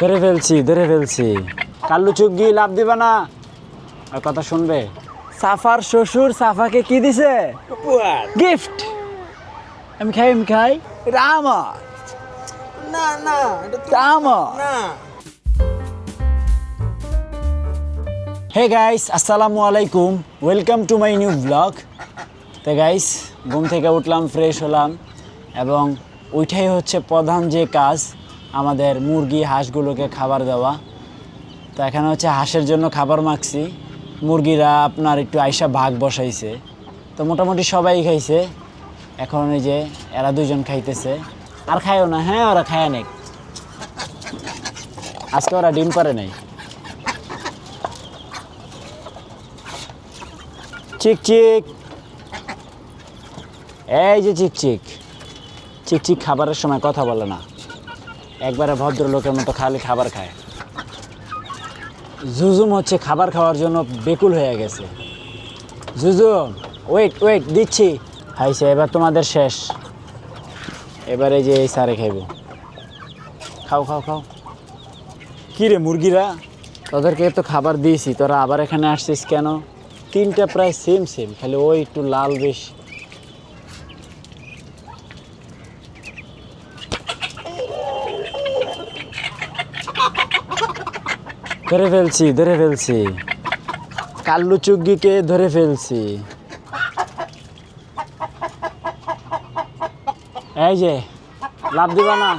ধরে ফেলছি ধরে ফেলছি। কাল্লু চুগি লাভ দিবে না। আর কথা শুনবে। সাফার শ্বশুর সাফাকে কি দিছে? গিফট। আমি খাই আমি খাই। রামা না না রামা না। হে গাইস আসসালামু আলাইকুম। Welcome to my new blog তো গাইস ঘুম থেকে উঠলাম ফ্রেশ হলাম। এবং ওইটাই হচ্ছে প্রধান যে কাজ আমাদের মুরগি হাঁসগুলোকে খাবার দেওয়া। তো এখানে হচ্ছে হাঁসের জন্য খাবার মাখছি। মুরগিরা আপনার একটু আইসা ভাগ বসাইছে। তো মোটামুটি সবাই খাইছে। এখন এই যে এরা দুজন খাইতেছে। আর খায়ও না হ্যাঁ ওরা খায় নেই আজকে ওরা ডিম পারে নাই। চিক চিক। এই যে চিক চিক। চিক চিক খাবারের সময় কথা বলে না। একবারে ভদ্রলোকের মতো খালি খাবার খায়। জুজুম হচ্ছে খাবার খাওয়ার জন্য বেকুল হয়ে গেছে। জুজুম ওয়েট ওয়েট দিচ্ছি। হাইছে এবার তোমাদের শেষ। এবারে যে এই সারে খাইব। খাও খাও খাও। কী রে মুরগিরা? তোদেরকে তো খাবার দিয়েছি, তোরা আবার এখানে আসছিস কেন? তিনটা প্রায় সেম সেম খালি ওই একটু লাল বেশ। ধরে ফেলছি ধরে ফেলছি। কাল্লু চুগ্গিকে ধরে ফেলছি। এই যে, লাভ দিবা না,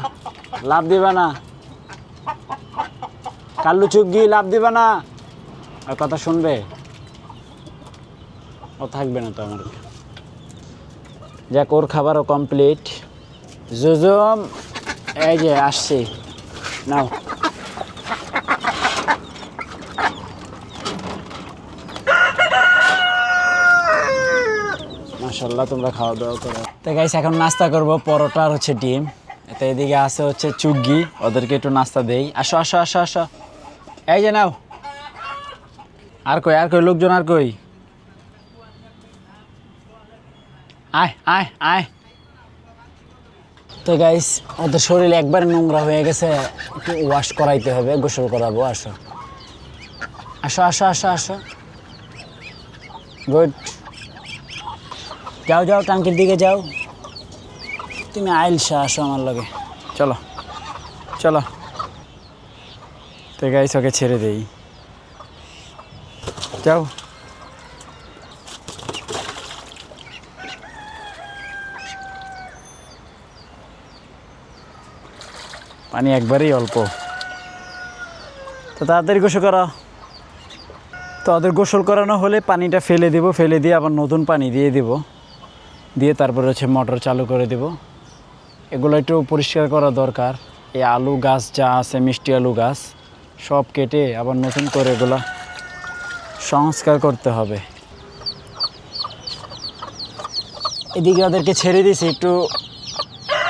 লাভ দিবা না। কাল্লু চুগ্গি, লাভ দিবা না। আর কথা শুনবে? ও থাকবে না তো আমার। যাক, ওর খাবারও কমপ্লিট জুজুম, এই যে, আসছি। নাও। মাশাল্লাহ তোমরা খাওয়া দাওয়া করো। তো গাইস এখন নাস্তা করব, পরোটা আর হচ্ছে ডিম। তো এদিকে আছে হচ্ছে চুগ্গি, ওদেরকে একটু নাস্তা দেই। আসো আসো আসো আসো। এই যে নাও। আর কই আর কই, লোকজন আর কই? আয় আয় আয়। তো গাইস ওদের শরীর একবার নোংরা হয়ে গেছে। একটু ওয়াশ করাইতে হবে, গোসল করাবো, আসো। আসো আসো আসো আসো। গুড যাও যাও, টাঙ্কির দিকে যাও। তুমি আইলসা আসো আমার লগে। চলো চলো। তো গাইস ওকে ছেড়ে দেই। যাও। পানি একবারেই অল্প। তো তাড়াতাড়ি গোসল করো। তো ওদের গোসল করানো হলে পানিটা ফেলে দিব, ফেলে দিয়ে আবার নতুন পানি দিয়ে দিব। দিয়ে তারপরে হচ্ছে মোটর চালু করে দিব। এগুলো একটু পরিষ্কার করা দরকার। এই আলু গাছ যা আছে, মিষ্টি আলু গাছ, সব কেটে আবার নতুন করে এগুলো সংস্কার করতে হবে। এদিকে ওদেরকে ছেড়ে দিয়েছি একটু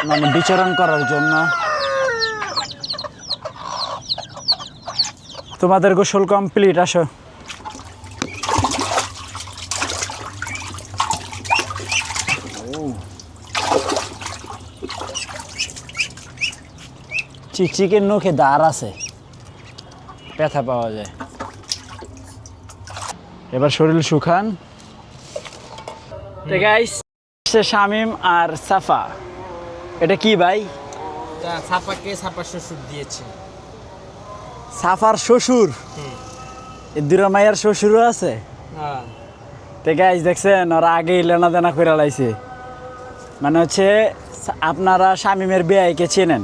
মানে বিচরণ করার জন্য। তোমাদের গোসল কমপ্লিট, আসো। চিকচিকের নখে দাঁড় আছে। ব্যথা পাওয়া যায়। এবার শরীর শুকান। শামিম আর সাফা। এটা কি ভাই? ছাপাকে ছাপা শ্বশুর দিয়েছে। সাফার শ্বশুর? দুরা মাইয়ার শ্বশুরও আছে? হ্যাঁ। তো গাইস দেখছেন ওরা আগেই লেনা দেনা করে লাইছে। মানে হচ্ছে আপনারা শামিমের বেয়াইকে চেনেন।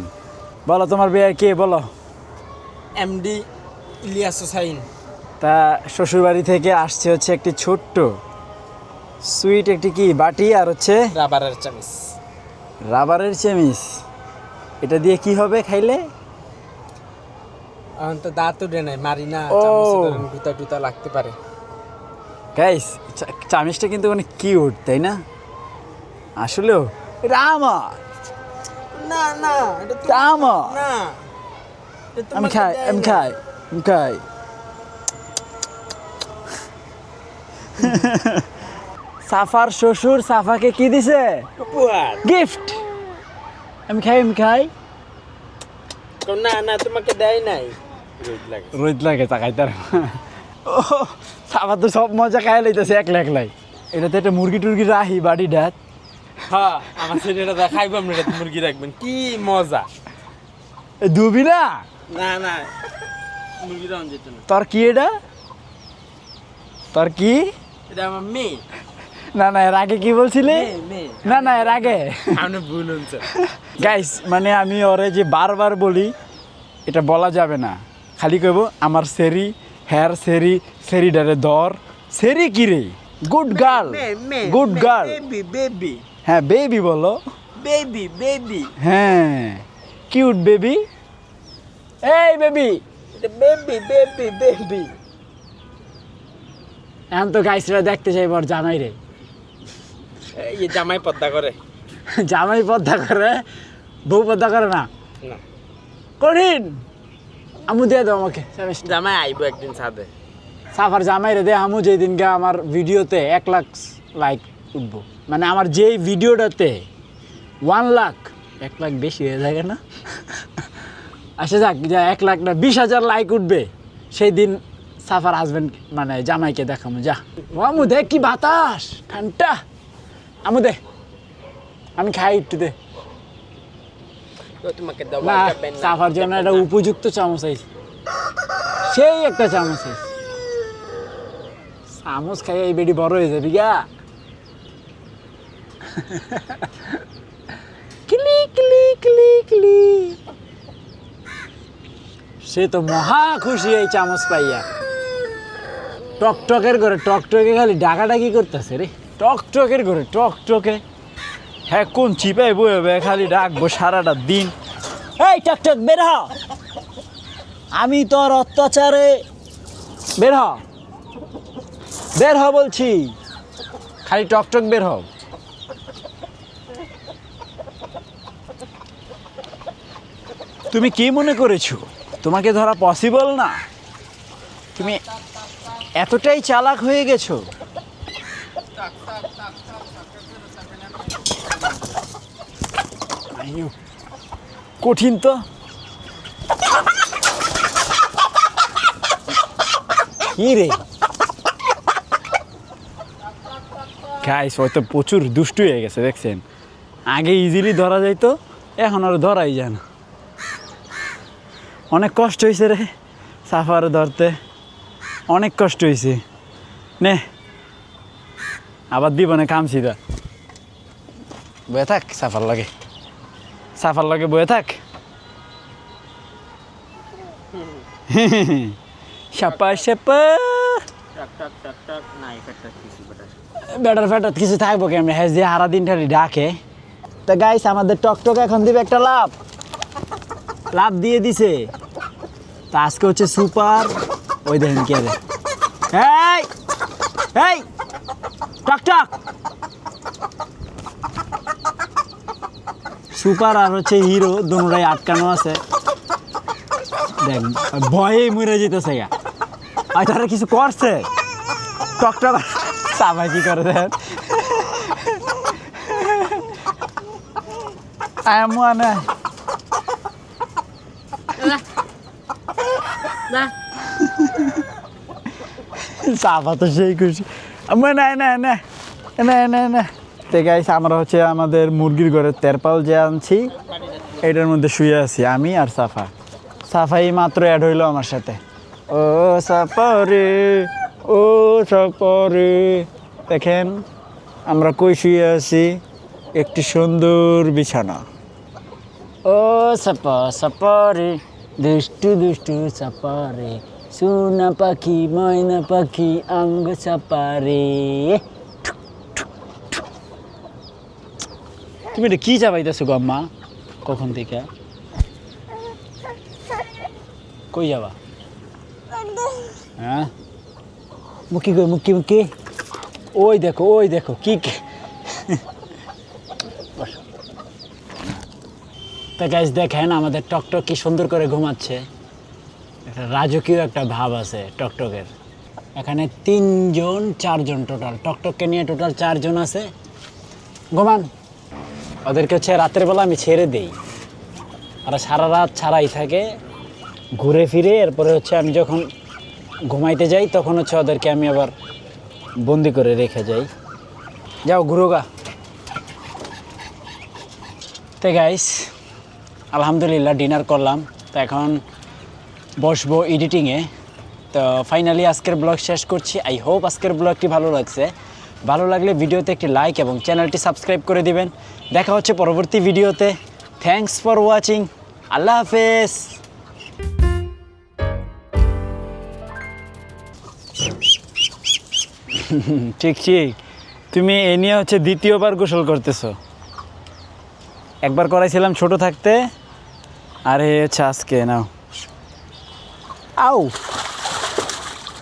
বলো তোমার বেয়াই কে বলো। এমডি ইলিয়াস হোসাইন। তা শ্বশুরবাড়ি থেকে আসছে হচ্ছে একটি ছোট্ট সুইট একটি কি বাটি আর হচ্ছে রাবারের চামিচ। রাবারের চেমিস এটা দিয়ে কি হবে খাইলে? এখন তো দাঁত উঠে নাই মারি না গুতা টুতা লাগতে পারে। গাইস চামিচটা কিন্তু অনেক কিউট তাই না? আসলেও রামা না না এটা না। আমি খাই আমি খাই আমি খাই সাফার শ্বশুর সাফাকে কি দিছে? উপহার। গিফট আমি খাই আমি খাই না না তোমাকে দেয় নাই। রোদ লাগে। রোদ লাগে তাকাই তার ও সাফা তো সব মজা খাই লাইতেছে একলা একলাই। এটাতে একটা মুরগি টুরগি রাহি বাড়ি ডাত হ্যাঁ আমার ছেলেটা দা খাইবো আপনি এটা মুরগি রাখবেন কি মজা। দুবি না? না না মুরগি রাউন যেত না। তোর কি এটা? তোর কি? এটা আমার মেয়ে। না না এর আগে কি বলছিলে? না না এর আগে। আপনি ভুল হচ্ছে গাইস মানে আমি ওরে যে বারবার বলি এটা বলা যাবে না। খালি কইব আমার সেরি হেয়ার সেরি সেরিডারে দর। সেরি কি রে? Good girl good girl baby baby হ্যাঁ বেবি বলো। বেবি বেবি হ্যাঁ কিউট বেবি এই বেবি বেবি বেবি বেবি এখন তো গাইসরা দেখতে চাই বর জামাই রে। এই জামাই পদ্মা করে। জামাই পদ্মা করে? বউ পদ্মা করে না? কঠিন আমু দিয়ে দাও আমাকে। জামাই আইবো একদিন ছাদে। সাফার জামাই রে দে আমু যেই দিনকে আমার ভিডিওতে এক লাখ লাইক উঠবো। মানে আমার যেই ভিডিওটাতে ওয়ান লাখ এক লাখ বেশি হয়ে যায় না? আচ্ছা যাক যা এক লাখ না বিশ হাজার লাইক উঠবে। সেই দিন সাফার হাজবেন্ড মানে জামাইকে দেখামু যা। আমু দেখ কি বাতাস ঠান্ডা আমু দে আমি খাই একটু দে। না সাফার জন্য একটা উপযুক্ত চামচ আইছে সেই একটা চামচ আইছে চামচ খাই এই বেডি বড় হয়ে যাবি গা। ক্লি ক্লি ক্লি ক্লি। সে তো মহা খুশি এই চামচ পাইয়া। টকটকের করে টকটকে খালি ডাকাডাকি করতেছে রে। টকটকের করে টকটকে। হ্যাঁ কোন চিপাই বয়ে খালি ডাকবো সারাটা দিন। এই টকটক বের হ। আমি তোর অত্যাচারে বের হ। বের হ বলছি। খালি টকটক বের হ। তুমি কি মনে করেছ? তোমাকে ধরা পসিবল না? তুমি এতটাই চালাক হয়ে গেছো। কঠিন তো। কি রে? গাইস হয়তো প্রচুর দুষ্টু হয়ে গেছে, দেখছেন? আগে ইজিলি ধরা যাইতো, এখন আর ধরাই যায় না। অনেক কষ্ট হয়েছে রে, সাফারে ধরতে। অনেক কষ্ট হয়েছে নে, আবার দিব না কামছি দা বয়ে থাক, সাফার লাগে। সাফার লাগে বয়ে থাক। সাপা সাপা। ব্যাটার ফ্যাটার কিছু থাকব কেমন? হ্যাঁ যে হারা দিনটারি ডাকে। তা গাইস আমাদের টকটক এখন দিবে একটা লাভ। লাভ দিয়ে দিছে। আজকে হচ্ছে সুপার ওই দেখেন কে রে এই এই টকটক সুপার আর হচ্ছে হিরো দুটাই আটকানো আছে দেখ ভয়ে মরে যেতেছে গা আর তারা কিছু করছে টকটক সাবাই কি করে দেন এমন না সাবা তো সেই খুশি। না না না। না না না। তো আমরা হচ্ছে আমাদের মুরগির ঘরের তেরপাল যে আনছি, এটার মধ্যে শুয়ে আছি আমি আর সাফা সাফাই মাত্র অ্যাড হইল আমার সাথে। ও সাফারে ও সাফারে দেখেন, আমরা কই শুয়ে আছি? একটি সুন্দর বিছানা। ও সাপা সাপারে দুষ্টু দুষ্টু সাপারে, সোনা পাখি, ময়না পাখি, আঙ্গ সাপারে। তুমি এটা কি চাবাইতেছো গো আম্মা? কখন থেকে? কই যাবা? হ্যাঁ? মুখি কই, মুখি মুখি? ওই দেখো ওই দেখো কি কি বসো। তা গাইজ দেখেন আমাদের টকটক কি সুন্দর করে ঘুমাচ্ছে। একটা রাজকীয় একটা ভাব আছে টকটকের। এখানে তিনজন, চারজন টোটাল টকটককে নিয়ে টোটাল চারজন আছে। ঘুমান। ওদেরকে হচ্ছে রাতের বেলা আমি ছেড়ে দেই। আর সারা রাত ছাড়াই থাকে। ঘুরে ফিরে এরপরে হচ্ছে আমি যখন ঘুমাইতে যাই, তখন হচ্ছে ওদেরকে আমি আবার বন্দি করে রেখে যাই। যাও ঘুরোগা তে গাইস আলহামদুলিল্লাহ ডিনার করলাম। তো এখন বসবো এডিটিংয়ে। তো ফাইনালি আজকের ব্লগ শেষ করছি। আই হোপ আজকের ব্লগটি ভালো লাগছে। ভালো লাগলে ভিডিওতে একটি লাইক এবং চ্যানেলটি সাবস্ক্রাইব করে দিবেন। দেখা হচ্ছে পরবর্তী ভিডিওতে। থ্যাঙ্কস ফর ওয়াচিং আল্লাহ হাফেজ। ঠিক ঠিক। তুমি এ নিয়ে হচ্ছে দ্বিতীয়বার গোসল করতেছো। একবার করাইছিলাম ছোট থাকতে। আর হচ্ছে আজকে নাও। আউ।